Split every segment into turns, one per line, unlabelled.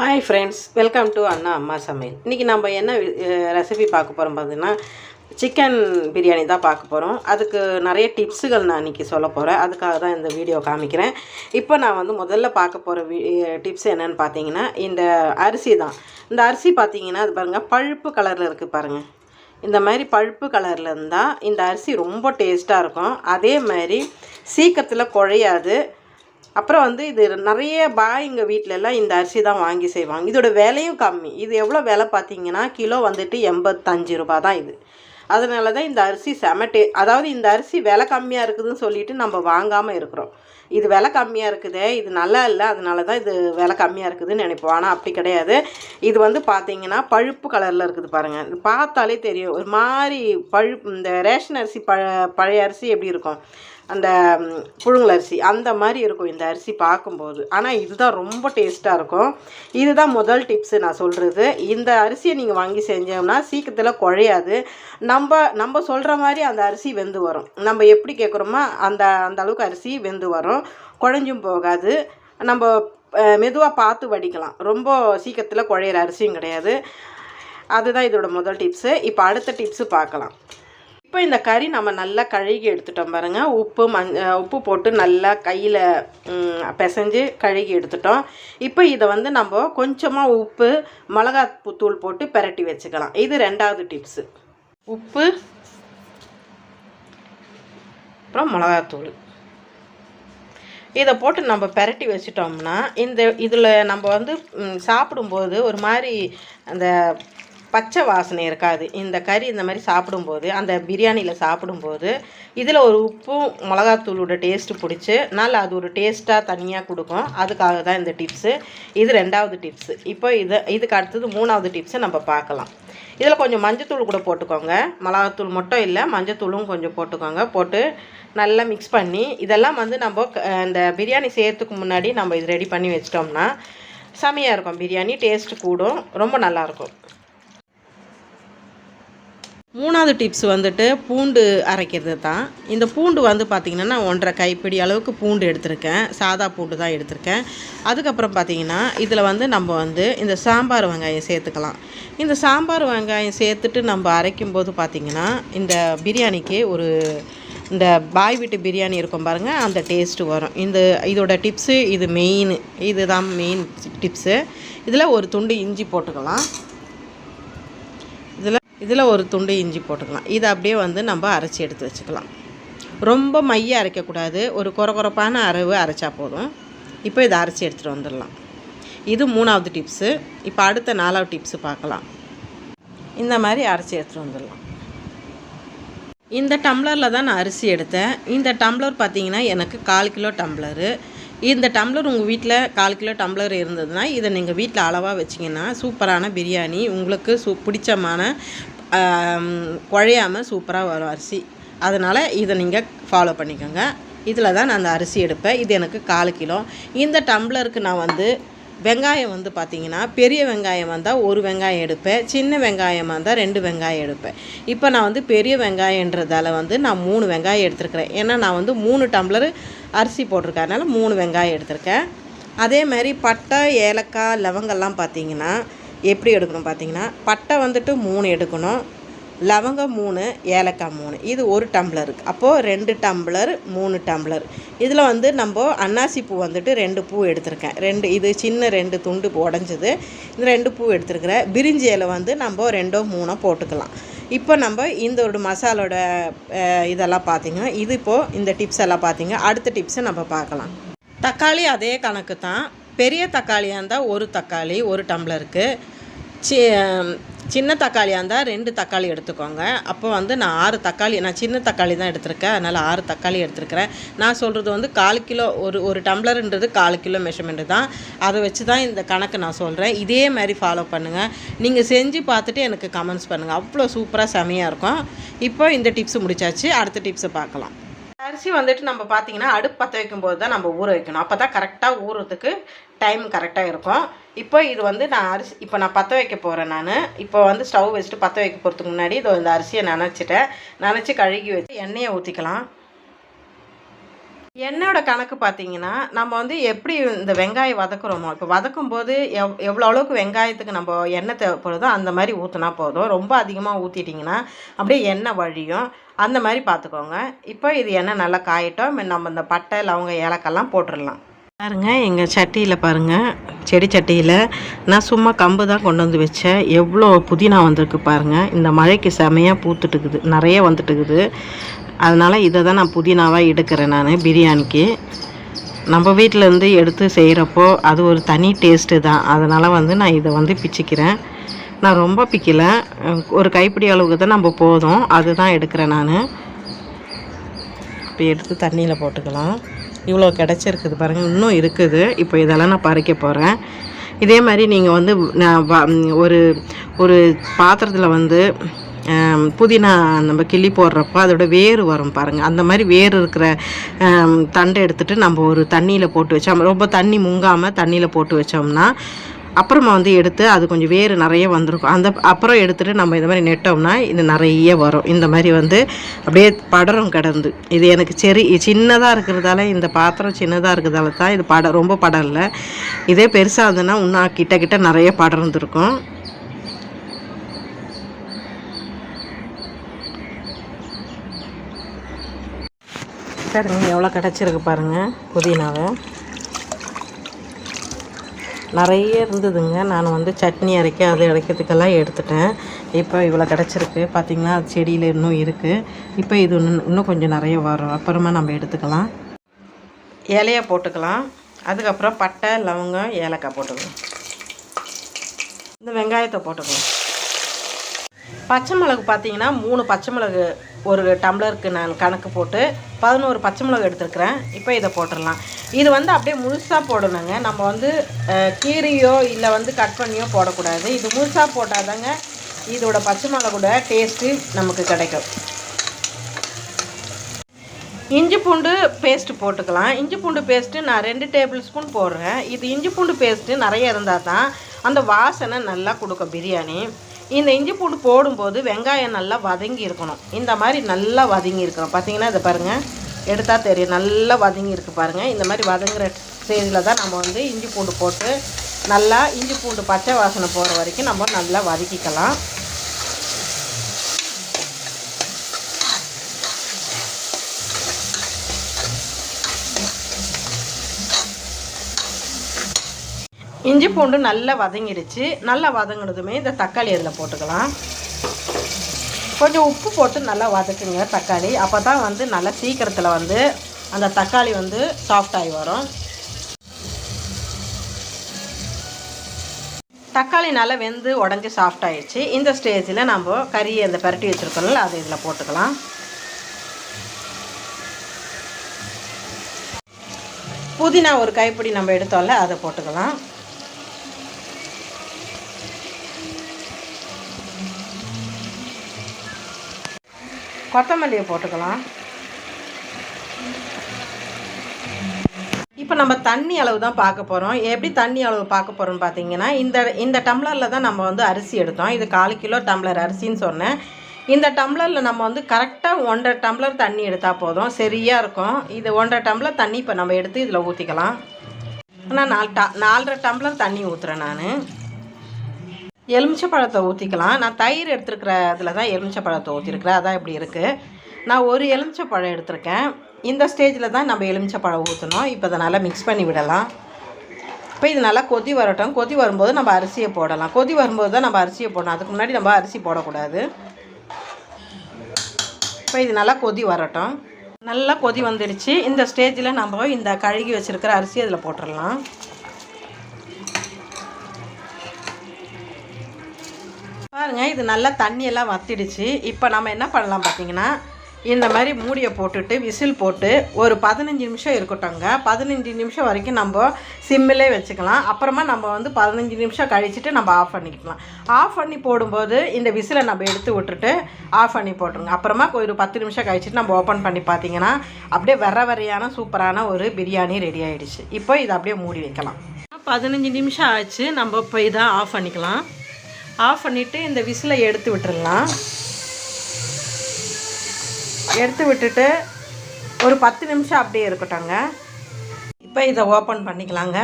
Hi friends welcome to Anna Amma Samayal இன்றைக்கி நம்ம என்ன ரெசிபி பார்க்க போகிறோம் பார்த்தீங்கன்னா சிக்கன் பிரியாணி தான் பார்க்க போகிறோம் அதுக்கு நிறைய டிப்ஸுகள் நான் இன்றைக்கி சொல்ல போகிறேன் அதுக்காக தான் இந்த வீடியோ காமிக்கிறேன். இப்போ நான் வந்து முதல்ல பார்க்க போகிற டிப்ஸ் என்னென்னு பார்த்தீங்கன்னா இந்த அரிசி தான். இந்த அரிசி பார்த்தீங்கன்னா அது பாருங்கள் பழுப்பு கலரில் இருக்குது பாருங்கள் இந்த மாதிரி பழுப்பு கலரில் இருந்தால் இந்த அரிசி ரொம்ப டேஸ்ட்டாக இருக்கும். அதே மாதிரி சீக்கிரத்தில் குழையாது. அப்புறம் வந்து இது நிறைய பாய்ங்க வீட்ல எல்லாம் இந்த அரிசி தான் வாங்கி செய்வாங்க. இதோட விலையும் கம்மி. இது எவ்வளோ விலை பார்த்தீங்கன்னா கிலோ வந்துட்டு எண்பத்தஞ்சு ரூபா தான் இது. அதனால தான் இந்த அரிசி செம டே அதாவது இந்த அரிசி விலை கம்மியாக இருக்குதுன்னு சொல்லிட்டு நம்ம வாங்காமல் இருக்கிறோம். இது விலை கம்மியாக இருக்குது இது நல்லா இல்லை அதனால தான் இது விலை கம்மியாக இருக்குதுன்னு நினைப்போம். ஆனால் அப்படி கிடையாது. இது வந்து பார்த்தீங்கன்னா பழுப்பு கலரில் இருக்குது பாருங்கள் இது பார்த்தாலே தெரியும். ஒரு மாதிரி பழுப்பு இந்த ரேஷன் அரிசி பழ பழைய அரிசி எப்படி இருக்கும்? அந்த புழுங்கல் அரிசி அந்த மாதிரி இருக்கும் இந்த அரிசி பார்க்கும்போது. ஆனால் இதுதான் ரொம்ப டேஸ்ட்டாக இருக்கும். இதுதான் முதல் டிப்ஸு நான் சொல்கிறது இந்த அரிசியை நீங்கள் வாங்கி செஞ்சோம்னா சீக்கிரத்தில் குழையாது. நம்ம நம்ம சொல்கிற மாதிரி அந்த அரிசி வெந்து வரும். நம்ம எப்படி கேட்குறோமோ அந்த அந்த அளவுக்கு அரிசி வெந்து வரும். குழஞ்சும் போகாது. நம்ம மெதுவாக பார்த்து வடிக்கலாம். ரொம்ப சீக்கிரத்தில் குழையிற அரிசியும் கிடையாது. அதுதான் இதோட முதல் டிப்ஸு இப்போ அடுத்த டிப்ஸு பார்க்கலாம். இப்போ இந்த கறி நம்ம நல்லா கழுகி எடுத்துட்டோம் பாருங்கள் உப்பு மஞ் உப்பு போட்டு நல்லா கையில் பிசைஞ்சு கழுகி எடுத்துட்டோம். இப்போ இதை வந்து நம்ம கொஞ்சமாக உப்பு மிளகாத்தூள் போட்டு பிரட்டி வச்சுக்கலாம். இது ரெண்டாவது டிப்ஸு உப்பு அப்புறம் மிளகாத்தூள் இதை போட்டு நம்ம பெரட்டி வச்சிட்டோம்னா இந்த இதில் நம்ம வந்து சாப்பிடும்போது ஒரு மாதிரி அந்த பச்சை வாசனை இருக்காது. இந்த கறி இந்த மாதிரி சாப்பிடும்போது அந்த பிரியாணியில் சாப்பிடும்போது இதில் ஒரு உப்பும் மிளகாத்தூளோட டேஸ்ட்டு பிடிச்சி நல்லா அது ஒரு டேஸ்ட்டாக தனியாக கொடுக்கும். அதுக்காக தான் இந்த டிப்ஸு இது ரெண்டாவது டிப்ஸு இப்போ இது இதுக்கு அடுத்தது மூணாவது டிப்ஸை நம்ம பார்க்கலாம். இதில் கொஞ்சம் மஞ்சத்தூள் கூட போட்டுக்கோங்க. மிளகாத்தூள் மட்டும் இல்லை மஞ்சத்தூளும் கொஞ்சம் போட்டுக்கோங்க. போட்டு நல்லா மிக்ஸ் பண்ணி இதெல்லாம் வந்து நம்ம க- இந்த பிரியாணி செய்யறதுக்கு முன்னாடி நம்ம இது ரெடி பண்ணி வச்சிட்டோம்னா செமையாக இருக்கும். பிரியாணி டேஸ்ட்டு கூடும். ரொம்ப நல்லாயிருக்கும் மூணாவது டிப்ஸ் வந்துட்டு பூண்டு அரைக்கிறது தான். இந்த பூண்டு வந்து பார்த்திங்கன்னா நான் ஒன்றரை கைப்பிடி அளவுக்கு பூண்டு எடுத்திருக்கேன். சாதா பூண்டு தான் எடுத்திருக்கேன். அதுக்கப்புறம் பார்த்திங்கன்னா இதில் வந்து நம்ம வந்து இந்த சாம்பார் வெங்காயம் சேர்த்துக்கலாம். இந்த சாம்பார் வெங்காயம் சேர்த்துட்டு நம்ம அரைக்கும்போது பார்த்திங்கன்னா இந்த பிரியாணிக்கு ஒரு இந்த பாய் வீட்டு பிரியாணி இருக்கும் பாருங்கள் அந்த டேஸ்ட்டு வரும். இந்த இதோட டிப்ஸு இது மெயின் இதுதான் மெயின் டிப்ஸு இதில் ஒரு துண்டு இஞ்சி போட்டுக்கலாம். இதில் ஒரு துண்டு இஞ்சி போட்டுக்கலாம். இதை அப்படியே வந்து நம்ம அரைச்சி எடுத்து வச்சுக்கலாம். ரொம்ப மைய அரைக்கக்கூடாது. ஒரு குறகுறப்பான அரவு அரைச்சா போதும். இப்போ இதை அரைச்சி எடுத்துகிட்டு வந்துடலாம். இது மூணாவது டிப்ஸு இப்போ அடுத்த நாலாவது டிப்ஸு பார்க்கலாம். இந்த மாதிரி அரைச்சி எடுத்துகிட்டு வந்துடலாம். இந்த டம்ளரில் தான் நான் அரிசி எடுத்தேன். இந்த டம்ளர் பார்த்திங்கன்னா எனக்கு கால் கிலோ டம்ளரு இந்த டம்ளர் உங்கள் வீட்டில் கால் கிலோ டம்ளர் இருந்ததுன்னா இதை நீங்கள் வீட்டில் அளவாக வச்சிங்கன்னா சூப்பரான பிரியாணி உங்களுக்கு சூ பிடிச்சமான குழையாமல் சூப்பராக வரும் அரிசி. அதனால் இதை நீங்கள் ஃபாலோ பண்ணிக்கோங்க. இதில் தான் நான் அந்த அரிசி எடுப்பேன். இது எனக்கு கால் கிலோ. இந்த டம்ளருக்கு நான் வந்து வெங்காயம் வந்து பார்த்தீங்கன்னா பெரிய வெங்காயம் வந்தால் ஒரு வெங்காயம் எடுப்பேன் சின்ன வெங்காயமாக இருந்தால் ரெண்டு வெங்காயம் எடுப்பேன். இப்போ நான் வந்து பெரிய வெங்காயன்றதால வந்து நான் மூணு வெங்காயம் எடுத்துருக்கிறேன். ஏன்னா நான் வந்து மூணு டம்ளர் அரிசி போட்டிருக்கறனால மூணு வெங்காயம் எடுத்திருக்கேன். அதே மாதிரி பட்டை ஏலக்காய் லவங்கெல்லாம் பார்த்தீங்கன்னா எப்படி எடுக்கணும் பார்த்தீங்கன்னா பட்டை வந்துட்டு மூணு எடுக்கணும். லவங்கம் மூணு ஏலக்காய் மூணு. இது ஒரு டம்ளருக்கு அப்போது ரெண்டு டம்ளர் மூணு டம்ளர். இதில் வந்து நம்ம அன்னாசி பூ வந்துட்டு ரெண்டு பூ எடுத்திருக்கேன். ரெண்டு இது சின்ன ரெண்டு துண்டு உடஞ்சது. இந்த ரெண்டு பூ எடுத்துருக்கிறேன் பிரிஞ்சி இலை வந்து நம்ம ரெண்டோ மூணோ போட்டுக்கலாம். இப்போ நம்ம இந்த ஒரு மசாலோட இதெல்லாம் பார்த்தீங்கன்னா இது இப்போது இந்த டிப்ஸ் எல்லாம் பார்த்திங்க அடுத்த டிப்ஸை நம்ம பார்க்கலாம். தக்காளி அதே கணக்கு தான். பெரிய தக்காளியாக இருந்தால் ஒரு தக்காளி ஒரு டம்ளருக்கு. சி சின்ன தக்காளியாக இருந்தால் ரெண்டு தக்காளி எடுத்துக்கோங்க. அப்போ வந்து நான் ஆறு தக்காளி நான் சின்ன தக்காளி தான் எடுத்திருக்கேன். அதனால் ஆறு தக்காளி எடுத்திருக்கிறேன். நான் சொல்கிறது வந்து கால் கிலோ ஒரு ஒரு டம்ளருன்றது கால் கிலோ மெஷர்மெண்ட்டு தான். அதை வச்சு தான் இந்த கணக்கு நான் சொல்கிறேன் இதே மாதிரி ஃபாலோ பண்ணுங்கள் நீங்கள் செஞ்சு பார்த்துட்டு எனக்கு கமெண்ட்ஸ் பண்ணுங்கள் அவ்வளோ சூப்பராக செமையாக இருக்கும். இப்போ இந்த டிப்ஸ் முடிச்சாச்சு. அடுத்த டிப்ஸை பார்க்கலாம். அரிசி வந்துட்டு நம்ம பார்த்தீங்கன்னா அடுப்பு பற்ற வைக்கும்போது தான் நம்ம ஊற வைக்கணும். அப்போ தான் கரெக்டாக ஊறுறதுக்கு டைம் கரெக்டாக இருக்கும். இப்போ இது வந்து நான் அரிசி இப்போ நான் பற்ற வைக்க போகிறேன் நான். இப்போ வந்து ஸ்டவ் வச்சுட்டு பற்ற வைக்க போகிறதுக்கு முன்னாடி இதோ இந்த அரிசியை நினச்சிட்டேன். நினச்சி கழுகி வச்சு எண்ணெயை ஊற்றிக்கலாம் என்னோட கணக்கு பார்த்தீங்கன்னா நம்ம வந்து எப்படி இந்த வெங்காயம் வதக்குறோமோ இப்போ வதக்கும் போது எவ் எவ்வளோ அளவுக்கு வெங்காயத்துக்கு நம்ம எண்ணெய் தேவைப்படுதோ அந்த மாதிரி ஊற்றினா போதும். ரொம்ப அதிகமாக ஊற்றிட்டிங்கன்னா அப்படியே எண்ணெய் வழியும். அந்த மாதிரி பார்த்துக்கோங்க. இப்போ இது எண்ணெய் நல்லா காயிட்டோம். நம்ம இந்த பட்டை லவங்க ஏலக்கெல்லாம் போட்டுடலாம். பாருங்கள் எங்கள் சட்டியில் பாருங்கள் செடி சட்டியில் நான் சும்மா கம்பு தான் கொண்டு வந்து வச்சேன். எவ்வளோ புதினா வந்திருக்கு பாருங்கள் இந்த மழைக்கு செமையாக பூத்துட்டுக்குது. நிறைய வந்துட்டுக்குது. அதனால் இதை தான் நான் புதினாவாக எடுக்கிறேன் நான் பிரியாணிக்கு. நம்ம வீட்டிலேருந்து எடுத்து செய்கிறப்போ அது ஒரு தனி டேஸ்ட்டு தான். அதனால் வந்து நான் இதை வந்து பிச்சிக்கிறேன். நான் ரொம்ப பிக்கல. ஒரு கைப்பிடி அளவுக்கு தான் நம்ம போதும். அதுதான் எடுக்கிறேன் நான். இப்போ எடுத்து தண்ணியில் போட்டுக்கலாம். இவ்வளோ கிடச்சிருக்குது பாருங்கள் இன்னும் இருக்குது. இப்போ இதெல்லாம் நான் பறிக்க போகிறேன் இதே மாதிரி நீங்கள் வந்து நான் ஒரு ஒரு பாத்திரத்தில் வந்து புதினா நம்ம கிள்ளி போடுறப்போ அதோட வேர் வரும் பாருங்கள் அந்த மாதிரி வேர் இருக்கிற தண்டை எடுத்துகிட்டு நம்ம ஒரு தண்ணியில் போட்டு வச்சோம். ரொம்ப தண்ணி முங்காமல் தண்ணியில் போட்டு வச்சோம்னா அப்புறமா வந்து எடுத்து அது கொஞ்சம் வேறு நிறைய வந்திருக்கும். அந்த அப்புறம் எடுத்துகிட்டு நம்ம இந்த மாதிரி நெட்டோம்னா இது நிறைய வரும். இந்த மாதிரி வந்து அப்படியே படரும் கிடந்து. இது எனக்கு சரி சின்னதாக இருக்கிறதால இந்த பாத்திரம் சின்னதாக இருக்கிறதால தான் இது பட ரொம்ப படரல இதே பெருசாக இருந்ததுன்னா இன்னும் கிட்ட கிட்ட நிறைய படர்ந்துருக்கும் பாருங்க எவ்வளோ கிடச்சிருக்கு பாருங்கள் புதினாவை. நிறைய இருந்ததுங்க. நான் வந்து சட்னி அரைக்க அது அரைக்கிறதுக்கெல்லாம் எடுத்துட்டேன். இப்போ இவ்வளோ கிடச்சிருக்கு. பார்த்தீங்கன்னா செடியில் இன்னும் இருக்குது இப்போ இது இன்னும் இன்னும் கொஞ்சம் நிறைய வரும். அப்புறமா நம்ம எடுத்துக்கலாம். இலையை போட்டுக்கலாம். அதுக்கப்புறம் பட்டை லவங்கம் ஏலக்காய் போட்டுக்கலாம். இந்த வெங்காயத்தை போட்டுக்கலாம். பச்சை மிளகு பார்த்தீங்கன்னா மூணு பச்சை மிளகு ஒரு டம்ளருக்கு நான் கணக்கு போட்டு பதினோரு பச்சை மிளகு எடுத்துருக்குறேன். இப்போ இதை போட்டுடலாம். இது வந்து அப்படியே முழுசாக போடணுங்க. நம்ம வந்து கீரையோ இல்லை வந்து கட் பண்ணியோ போடக்கூடாது. இது முழுசாக போட்டால் தாங்க இதோட பச்சை மிளகோட டேஸ்ட்டு நமக்கு கிடைக்கும். இஞ்சி பூண்டு பேஸ்ட்டு போட்டுக்கலாம். இஞ்சி பூண்டு பேஸ்ட்டு நான் ரெண்டு டேபிள் ஸ்பூன் போடுறேன். இது இஞ்சி பூண்டு பேஸ்ட்டு நிறைய இருந்தால் தான் அந்த வாசனை நல்லா கொடுக்கும் பிரியாணி. இந்த இஞ்சி பூண்டு போடும்போது வெங்காயம் நல்லா வதங்கி இருக்கணும். இந்த மாதிரி நல்லா வதங்கி இருக்கணும். பார்த்தீங்கன்னா இதை பாருங்கள் எடுத்தால் தெரியும். நல்லா வதங்கி இருக்கு பாருங்கள் இந்த மாதிரி வதங்குற ஸ்டேஜில் தான் நம்ம வந்து இஞ்சி பூண்டு போட்டு நல்லா இஞ்சி பூண்டு பச்சை வாசனை போகிற வரைக்கும் நம்ம நல்லா வதக்கிக்கலாம். இஞ்சி பூண்டு நல்லா வதங்கிடுச்சு நல்லா வதங்கினதுமே இந்த தக்காளி அதில் போட்டுக்கலாம். கொஞ்சம் உப்பு போட்டு நல்லா வதக்குங்க தக்காளி. அப்போ தான் வந்து நல்லா சீக்கிரத்தில் வந்து அந்த தக்காளி வந்து சாஃப்டாகி வரும். தக்காளி நல்லா வெந்து உடஞ்சி சாஃப்ட் ஆயிடுச்சு இந்த ஸ்டேஜில் நம்ம கறியை அந்த பரட்டி வச்சுருக்கோம்ல அதை இதில் போட்டுக்கலாம். புதினா ஒரு கைப்பிடி நம்ம எடுத்தோம்ல அதை போட்டுக்கலாம். கொத்தமல்லியை போட்டுக்கலாம். இப்போ நம்ம தண்ணி அளவு தான் பார்க்க போகிறோம் எப்படி தண்ணி அளவு பார்க்க போகிறோம்னு பார்த்தீங்கன்னா இந்த இந்த டம்ளரில் தான் நம்ம வந்து அரிசி எடுத்தோம். இது கால் கிலோ டம்ளர் அரிசின்னு சொன்னேன். இந்த டம்ளரில் நம்ம வந்து கரெக்டாக ஒன்றரை டம்ளர் தண்ணி எடுத்தால் போதும். சரியாக இருக்கும். இது ஒன்றரை டம்ளர் தண்ணி இப்போ நம்ம எடுத்து இதில் ஊற்றிக்கலாம் ஆனால் நாலு ட நாலரை டம்ளர் தண்ணி ஊற்றுறேன் நான். எலுமிச்சை பழத்தை ஊற்றிக்கலாம் நான் தயிர் எடுத்துருக்கிற இதில் தான் எலுமிச்சை பழத்தை ஊற்றிருக்கிறேன் அதான் இப்படி இருக்குது நான் ஒரு எலுமிச்சை பழம் எடுத்திருக்கேன். இந்த ஸ்டேஜில் தான் நம்ம எலுமிச்சை பழம் ஊற்றணும் இப்போ இதை நல்லா மிக்ஸ் பண்ணி விடலாம். இப்போ இது நல்லா கொதி வரட்டும். கொதி வரும்போது நம்ம அரிசியை போடலாம். கொதி வரும்போது தான் நம்ம அரிசியை போடணும். அதுக்கு முன்னாடி நம்ம அரிசி போடக்கூடாது. இப்போ இது நல்லா கொதி வரட்டும். நல்லா கொதி வந்துடுச்சு இந்த ஸ்டேஜில் நம்ம இந்த கழுகி வச்சுருக்கிற அரிசி அதில் போட்டுடலாம் பாருங்க இது நல்லா தண்ணியெல்லாம் வத்திடுச்சு. இப்போ நம்ம என்ன பண்ணலாம் பார்த்தீங்கன்னா இந்த மாதிரி மூடியை போட்டுட்டு விசில் போட்டு ஒரு பதினஞ்சு நிமிஷம் இருக்கட்டும்ங்க. பதினஞ்சு நிமிஷம் வரைக்கும் நம்ம சிம்மிலே வச்சுக்கலாம். அப்புறமா நம்ம வந்து பதினஞ்சு நிமிஷம் கழிச்சிட்டு நம்ம ஆஃப் பண்ணிக்கலாம். ஆஃப் பண்ணி போடும்போது இந்த விசிலை நம்ம எடுத்து விட்டுட்டு ஆஃப் பண்ணி போட்டுருங்க. அப்புறமா ஒரு பத்து நிமிஷம் கழிச்சிட்டு நம்ம ஓப்பன் பண்ணி பார்த்தீங்கன்னா அப்படியே வர வரையான சூப்பரான ஒரு பிரியாணி ரெடி ஆகிடுச்சு இப்போ இதை அப்படியே மூடி வைக்கலாம். பதினஞ்சு நிமிஷம் ஆச்சு. நம்ம இப்போ இதை ஆஃப் பண்ணிக்கலாம். ஆஃப் பண்ணிவிட்டு இந்த விசிலை எடுத்து விட்டுடலாம் எடுத்து விட்டுட்டு ஒரு பத்து நிமிஷம் அப்படியே இருக்கட்டும்ங்க. இப்போ இதை ஓப்பன் பண்ணிக்கலாங்க.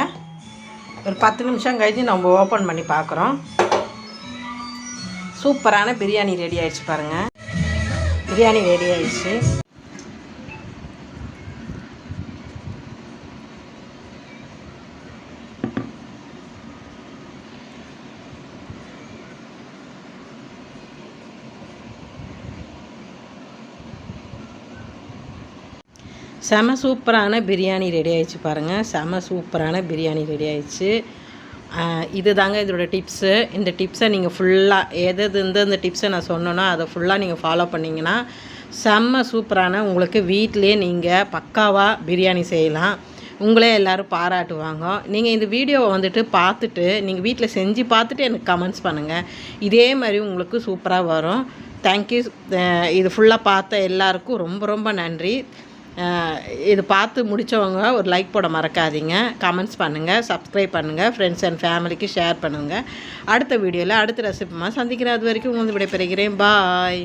ஒரு பத்து நிமிஷம் கழித்து நம்ம ஓப்பன் பண்ணி பார்க்குறோம். சூப்பரான பிரியாணி ரெடி ஆகிடுச்சு பாருங்கள் பிரியாணி ரெடி ஆகிடுச்சு செம சூப்பரான பிரியாணி ரெடி ஆயிடுச்சு பாருங்கள் செம சூப்பரான பிரியாணி ரெடி ஆயிடுச்சு. இது தாங்க இதோட டிப்ஸு. இந்த டிப்ஸை நீங்கள் ஃபுல்லாக எது எது இந்த டிப்ஸை நான் சொன்னோன்னா அதை ஃபுல்லாக நீங்கள் ஃபாலோ பண்ணிங்கன்னா செம்ம சூப்பரான உங்களுக்கு வீட்டிலே நீங்கள் பக்காவாக பிரியாணி செய்யலாம். உங்களே எல்லோரும் பாராட்டுவாங்க. நீங்கள் இந்த வீடியோவை வந்துட்டு பார்த்துட்டு நீங்கள் வீட்டில் செஞ்சு பார்த்துட்டு எனக்கு கமெண்ட்ஸ் பண்ணுங்கள் இதே மாதிரி உங்களுக்கு சூப்பராக வரும். தேங்க்யூ இது ஃபுல்லாக பார்த்த எல்லாருக்கும் ரொம்ப ரொம்ப நன்றி. இது பார்த்து முடித்தவங்க ஒரு லைக் போட மறக்காதீங்க. கமெண்ட்ஸ் பண்ணுங்கள் சப்ஸ்கிரைப் பண்ணுங்கள் ஃப்ரெண்ட்ஸ் அண்ட் ஃபேமிலிக்கு ஷேர் பண்ணுங்கள் அடுத்த வீடியோவில் அடுத்த ரெசிபிமா சந்திக்கிறேன். அது வரைக்கும் உங்களுக்கு விடைபெறுகிறேன். பாய்